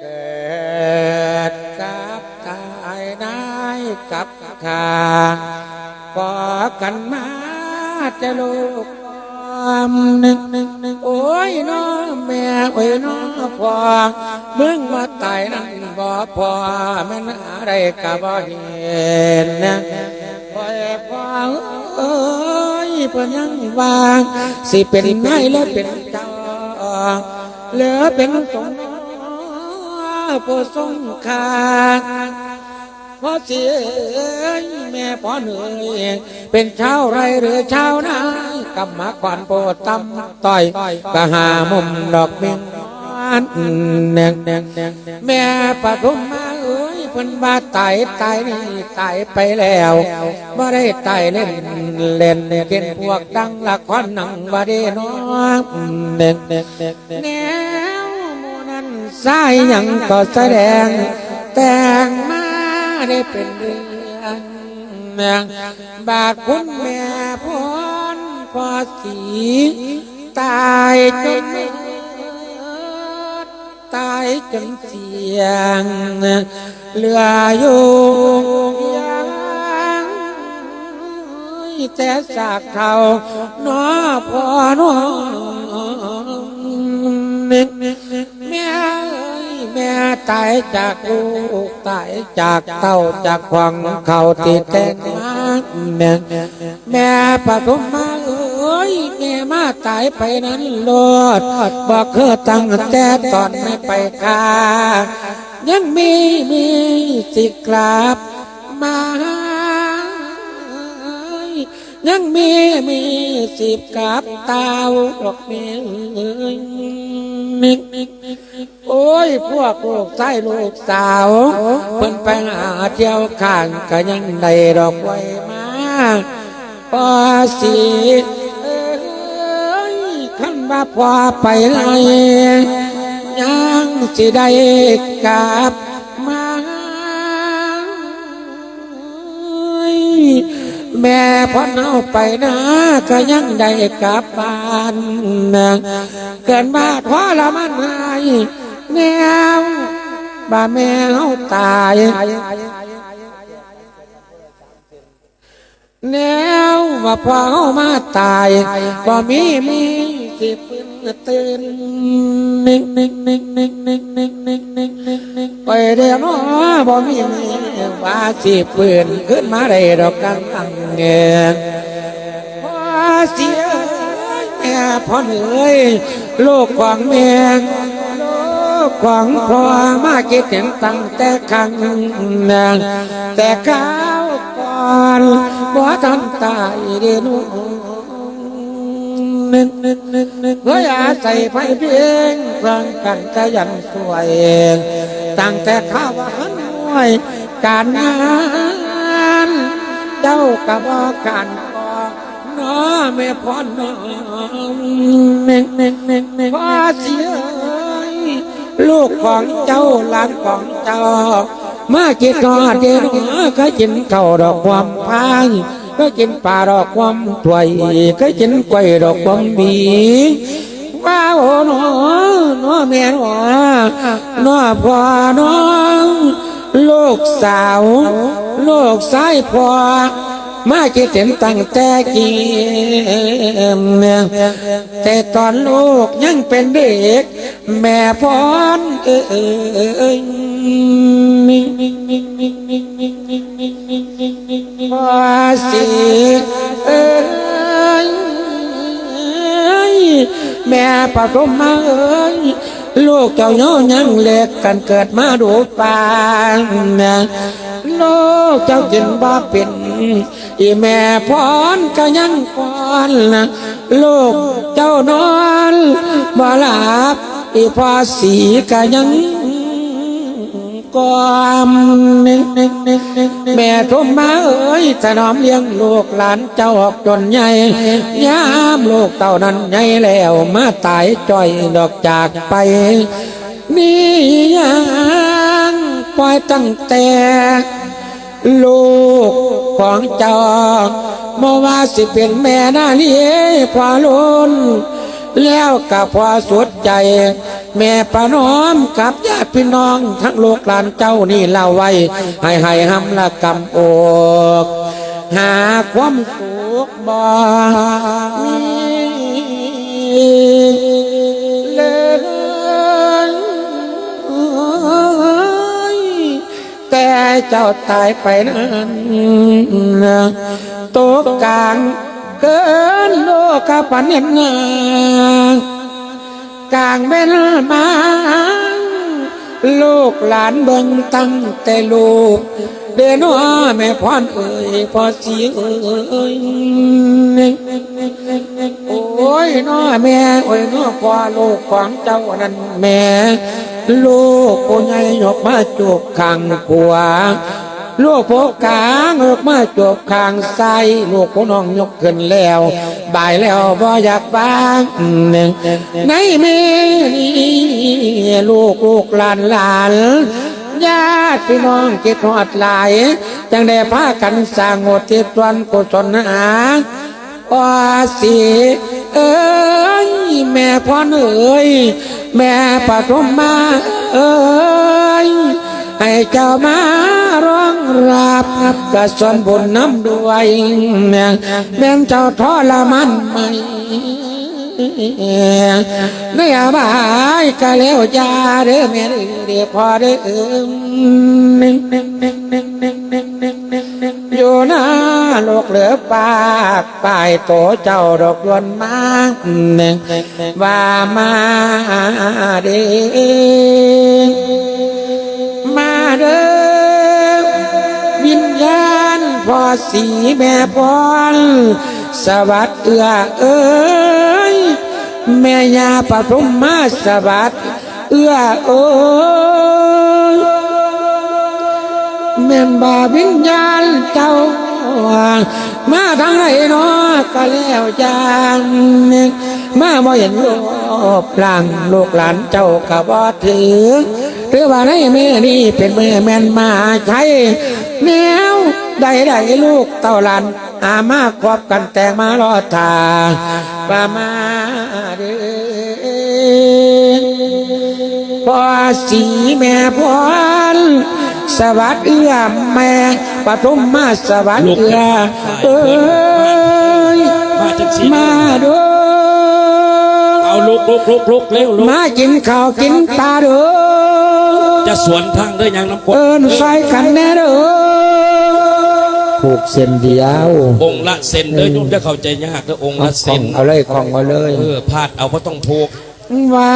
เกิดกับตายนายกับข้าขอกันมาจะลูกความหนึ่งหนึ่งหนึ่งโอ้ยน้อแม่โอ้ยน้อพ่อมึงมาตายนั่นบ่พอแม่นอะไรก็บ่เห็นนะพ่อพ่อเอ้ยเพิ่นยังวางสิเป็นนายและเป็นเจ้าเหลือเป็นสงฆ์ ผู้ทรงคาพอเสียแม่พ่อเหนื่อยเป็นชาวไรหรือชาวนากำมาก่อนโปรดตำต่อยกะหามุมดอกเมียงเนียงเนียงเนียงแม่ปฐุมมาเอ้ยเพิ่นบาตายตายนี่ตายไปแล้วบ่ได้ตายเล่นเล่นเป็นพวกดังละครหนังบ่ได้น้องเนียงเนียงเนียงแนวหมู่นั้น สายหยังก็แสดง แต่งมาได้เป็นเรื่องแมงบาดคุณแม่พรพอสีตายจนตายจนเสียงเหลืออยู่ยังแต่สากเขานอพอนอแม่เอ้ยแม่ ตายจากลูกตายจากเต้าจากขวางเขาติดแต่งมาแม่แม่ปฐมมาเอ้ยแม่มาตายไปนั้นโลดบอกเคยตั้งแต่ตอนไม่ไปคายังมีมีสิกราบมายังมีมีสิบกับเตาดอกเมีย มิกโอ้ย พวกลูกชายลูกสาว เพิ่นไปหาเที่ยวข้างก็ยังได้ดอกไว้มาพอสีขันว่าพอไปไหนยังสิได้กลับมา แม่พ่อเอาไปนะก็ยังได้กลับบ้านเกินมาทรมานหายแนวบ่าแม่เอาตายแนวว่าพอเอามาตายบ่มีมีสิปืนตื่นนิ่งนิ่งนิ่งนิ่งนิ่งนิ่งนิ่งนิ่งนิ่งนิ่งไปเดียวน้อบ่มีมี ว่าสิปืนขึ้นมาได้ดอกกันตั้งเงินพอเสียแม่พ่อเหนื่อยโลกของแม่โลกของพ่อมาคิดเห็นตั้งแต่ครั้งนั้นแต่ข้าวก่อนบ่ทันตายเดนูนึกนึกนึกนึกเฮ้ยอาศัยไฟเพียงฟังกันก็ยังสวยตั้งแต่ข้าวหันหวย การงานเจ้ากับอกการกอน้อแม่พ่อน้องเน่งเน่งเน่งเน่พ่อเสียลูกของเจ้าหลานของเจ้ามาเกินกอดเดนก็กินข้าวดอกความพังก็กินปลาดอกความถวยก็กินกล้วยดอกความบีว้าวหนอหนอแม่หนอหนอพ่อน้อง ลูกสาว ลูกชายพ่อมาคิดเห็นตั้งแต่กี้แต่ตอนลูกยังเป็นเด็ก แม่พรเอ้ยพอสิเอ้ยแม่ปฐมมาเอ้ย ลูกเจ้าย่อยังเล็กกันเกิดมาดูปานลูกเจ้าจินบ่เป็นอีแม่พรก็ยังพรนลูกเจ้านอนบ่หลับอีพ่อสีก็ยัง กอมแม่ทุ่มมาเอ้ยถนอมเลี้ยงลูกหลานเจ้าออกจนใหญ่ยามลูกเต่านั้นใหญ่แล้วมาตายจ่อยดอกจากไป นี่ยังปล่อยตั้งแต่ลูกของเจ้าบ่อว่าสิเป็นแม่นาเลี้ยพอลุน แล้วกับพอสุดใจ แม่ประนอมกับญาติพี่น้องทั้งโลกหลานเจ้านี่เล่าไว้ ให้ให้หำละกำอก หาความสุขบ่มีเลยแต่เจ้าตายไปนั้นตกกลาง เกินโลกปันเนงกลางเป็นมาลูกหลานเบิ่งตั้งแต่ลูก เดนว่าแม่พรเอ่ยพอสีเอ่ยโอ้ยน้อแม่โอ้ยน้อพ่อลูกของเจ้านั้นแม่ ลูกผู้ใหญ่ยกมาจูบข้างขวา ลูกผู้กลางยกมาจบข้างซ้ายลูกผู้น้องยกขึ้นแล้ว บ่ายแล้วบ่อยากบ้างหนึ่งในเมนี่ลูกลูกหลานหลานญาติพี่น้องกิดหอดหลาย จังได้พากันสร้างโอทิศวันกุศลหาว่าสิเอ้ยแม่พ่อเอ้ยแม่ปฐมมาเอ้ยให้เจ้ามา ร้องรับกระสนบุญน้ำด้วยแม่แม่เจ้าทรมันไหมในอบายก็แล้วยาเด้อแม่เด้อพ่อเด้ออยู่หน้าโลกเหลือปากปลายโตเจ้าดอกดวนมากว่ามาเด้อ พ่อสีแม่พรสวัสดเอื้อเอ้ยแม่ยาปฐมมาสวัสดเอื้อเอ้ยแม่นบาวิญญาณเจ้ามาทางไหนเนาะก็แล้วจางมาบ่เห็นโลกหลังลูกหลานเจ้าก็บ่ถือหรือว่าในแม่นี่เป็นแม่แม่นมาใช้แนว ใดใดๆลูกเต่าหลานอามาครอบกันแต่งมารอทาว่ามาเด้อพอสีแม่พรสวัสดเอื้อแม่ปฐมมาสวัสดเอื้อเอ้ยมาจังสิมาเด้อเอาลุกลุกลุกลุกเร็วลุกมากินข้าวกินปลาเด้อจะสวนทางเด้อยังน้ำกรดเอินใส่กันแน่เด้อ ผูกเส้นเดียว องค์ละเซนเด้อโยมจะเข้าใจยากเด้อองค์ละเซของนเอาเลยของเอาเลย เออพลาดเอาเพราะต้องผูกว่า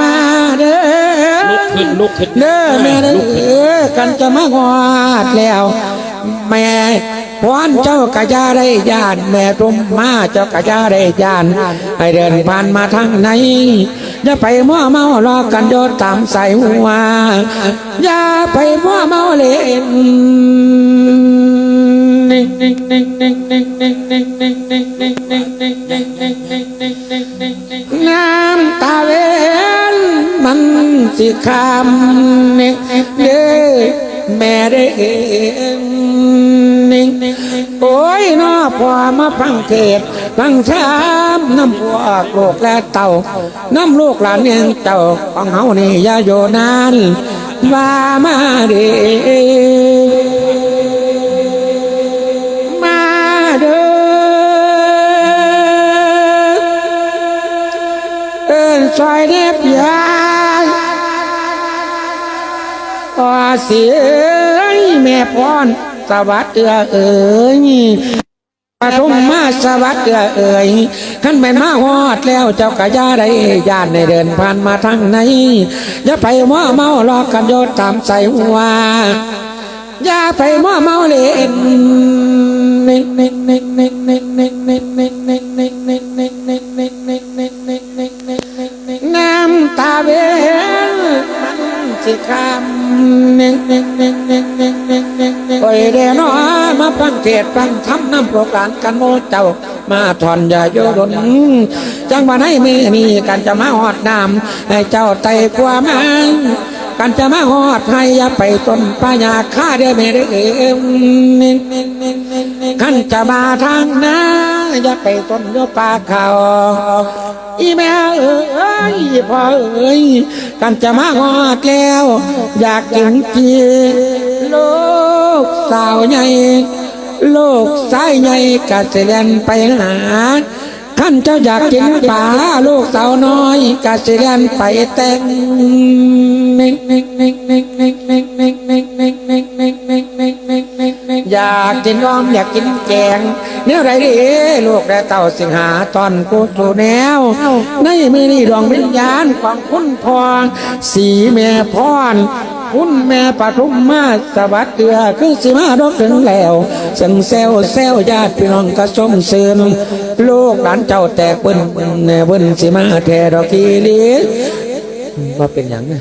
มาเด้อลุกขึ้นลุกขึ้นเด้อแม่เด้ลุกขึ้นอกันจะมากอดแล้วแม่พรเจ้ากะยาได้ยานแม่ตุมมาเจ้ากะยาได้ยานให้เดินผ่านมาทางไหนอย่าไปมั่วเมารอกันโยนตามใส่หัวอย่าไปมั่วเมาเล่น น้ำตาเวนมันสิคำเด้อแม่เด้อโอ้ยน้อพอมาฟังเทศฟังธรรมน้ำพวกโลกและเต่าน้ำลูกหลานเนี่ยเจ้าของเฮานี่ย่าโยนานว่ามาเด้ ซอยเรียบยายพอเสียงแม่พรสวัสดิ์เอือเอ๋ยปฐมมาสวัสดิ์เอือเอ๋ยขั้นแม่นมาฮอดแล้วเจ้ากะยาได้ย่านในเดินผ่านมาทางไหนอย่าไปมัวเมาลอกกันโยนตามใส่หัวอย่าไปมัวเมาเล่นน้ เวรมันสิคำก่อยเดนอมาฟังเทศฟังทำน้ำโปรกานกันโมเจ้า มาถอนยาโยดนจังวันให้มีมีกันจะมาหอดน้ำให้เจ้าไตกว่ามันกันจะมาหอดให้ยาไปต้นปัญญาข้าเดียไม่ได้เอ็มขันจะมาทางน้าอย่าไปต้นโยปลาเขา อีแม่เอ้ยพ่อเอ้ยกันจะมาฮอดแล้ว อยากกินจีโลกสาวใหญ่โลกสายใหญ่กะสิเลียนไปหาขันเจ้าอยากกินปลาโลกสาวน้อยกะสิเลียนไปแต่ง อยากกินอ้อมอยากกินแกงเนี่ยไรดีลูกและเต่าสิงหาตอนกูสู่แนว ในมือนี่ดวงวิญญาณของคุณพองสีแม่พรคุณแม่ปฐุมมาสวัสดีคือสิมาดอกถึงแล้วสังเซลเซลญาติพี่น้องกระสมเสือนลูกหลานเจ้าแตกเบิ้นเบิ้นสิมาแทดอกกีลีว่าเป็นอย่างนี้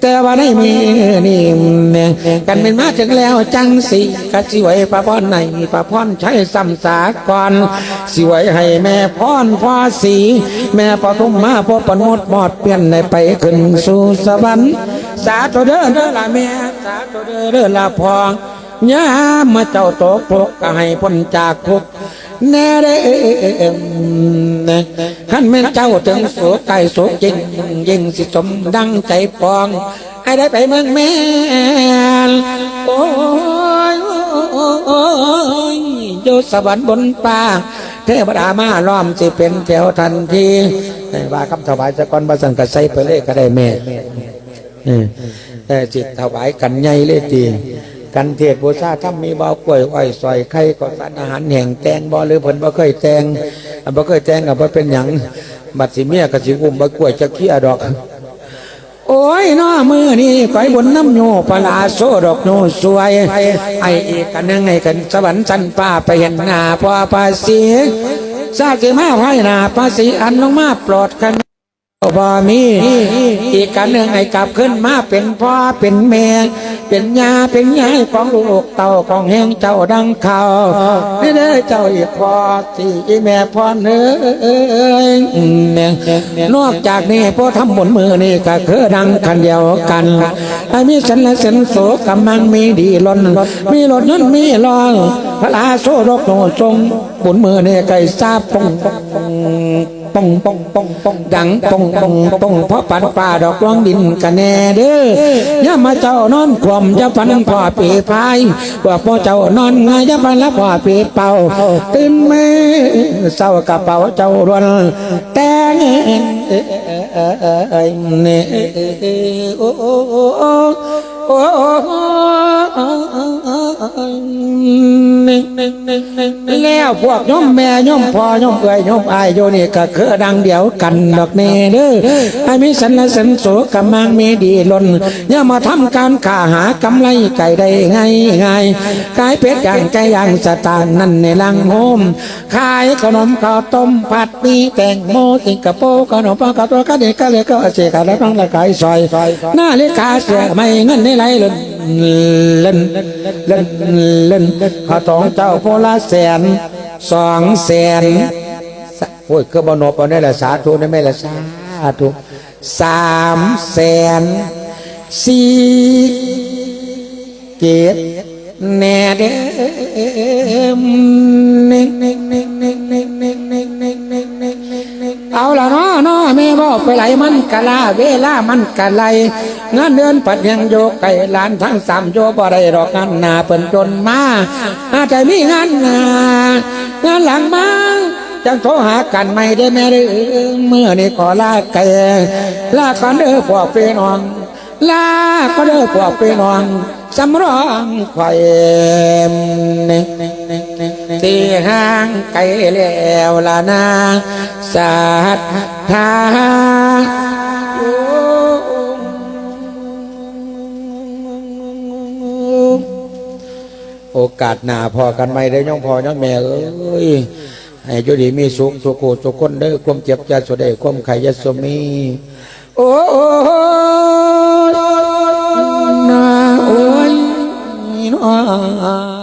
แต่ว่าได้มีนี่เนี่ยกันเป็นมาถึงแล้วจังสิกะสิไว้พระพรในพระพรใช้สัมสากรสิไว้ให้แม่พรพ่อสีแม่ปฐุมมาพ่อปนมดมอดเปลี่ยนในไปขึ้นสู่สวรรค์สาธุเด้อเด้อละแม่สาธุเด้อเด้อละพองยามมาเจ้าตกทุกข์ก็ให้พ้นจากทุกข์แน่เด้อ ขันแม่นเจ้าถึงโสุขไก่สุขจริงยิงสิสมดังใจปอง ให้ได้ไปเมืองแม่นโอ้ยโอ้ยอยู่สวรรค์บนป่าเทวดามาล้อมสิเป็นแถวทันทีแต่ว่าคำถวายจะก่อนบาสังกัดใส่ไปเลยก็ได้แม่แต่จิตถวายกันใหญ่เลยที กันเทศบูชาถ้ามีบ่อกล้วยอ้อยซอยไข่ก็สารอาหารแห่งแตงบ่หรือเพิ่นบ่เคยแตงอันบ่เคยแตงก็บ่เป็นหยังบัดสิเมียก็สิอุ้มบ่กล้วยจะเคี้ยดอก โอ้ยน้อมือนี่ก้อยบนน้ำโยปลาโซดอกโยสวย ไอ้อีกกันนึงไอกันสวรรค์สันป้าไปเห็นหน้าพ่อภาษีซาสิมาไว้หน้าภาษีอันลงมาปลอดกัน บ่มีอีกกันหนึ่งให้กลับขึ้นมาเป็นพ่อเป็นแม่เป็นยาเป็นยายของลูกเต่าของแห่งเจ้าดังเขาไม่ได้เจ้าอีกพ่อที่อีแม่พ่อเนื้อนอกจากนี้พ่อทำบนมือนี่ก็คือดังคันเดียวกันไอ้มีสันและสันโสกำลังมีดีล้นมีรถนั้นมีรองพระอาโซรกโนทรงบนมือนี่ไก่ซาปงปง ปองปองปองปองดังปองปองปองเพราะปันป่าดอกร้องดินกันแน่เด้อย่ามาเจ้านอนคลอมอย่าปันพ่อปีพายว่าพ่อเจ้านอนไงอย่าปันละพ่อปีเป่าตื่นแม่เศร้ากระเป๋าเจ้ารวนแต่งเอ้ยเนี่ยโอ้โอ้โอ้โอ้ แล้วพวกย่อมแม่ย่อมพ่อย่อมเอ้ยย่อมอายโยนี่ก็คือดังเดียวกันดอกเน่เด้อไอ้มีสันสันโสกำมังมีดีล้นย่ามาทำการขาหากำไรไก่ได้ไงไงขายเป็ดย่างไก่ย่างสตางนั่นในลังโฮมขายขนมข้าวต้มผัดมีแตงโมสิงคโปขนมปังกาตัวกะเด็กกะเลยก็เสียกันแล้วต้องละขายซอยหน้าเลขาเสียไม่เงินในไรลยเล่นเล่นเล่นข้าทองเจ้าโพละแสนสองแสนโอ้ยคือบนบเอาได้ละสาธุได้ไหมละสาธุสามแสนสี่เกตแน่เด้อเน่งเน่งเน่งเน่งเน่ง นาะเนาะแม่บอกไปไหลมันกะลาเวลามันกะไหลงานเดือนปัดยังโยกไก่ลานทั้งสามโยบ่ได้ดอกงานหนาเปิ่นจนมาอาจจะมีงานหนางานหลังมาจังโทรหากันไม่ได้แม่เด้เมื่อนี้ขอลาไก่ลาก่อนเด้อพวกพี่น้องลาก็เด้อพวกพี่น้องสำรองไข่ ตีห้างไก่แล้วละนาสัตทาโอกาสหนาพอกันไหมได้อน้องพอน้องแม่เอ้ยให้อยู่ดีมีสุขสุขโขสุขคนเด้อความเจ็บจะสุดเด้ความไขยะสมีโอ้ยนาโอ้ยน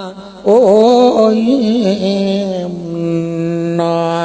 า โอ้ยนา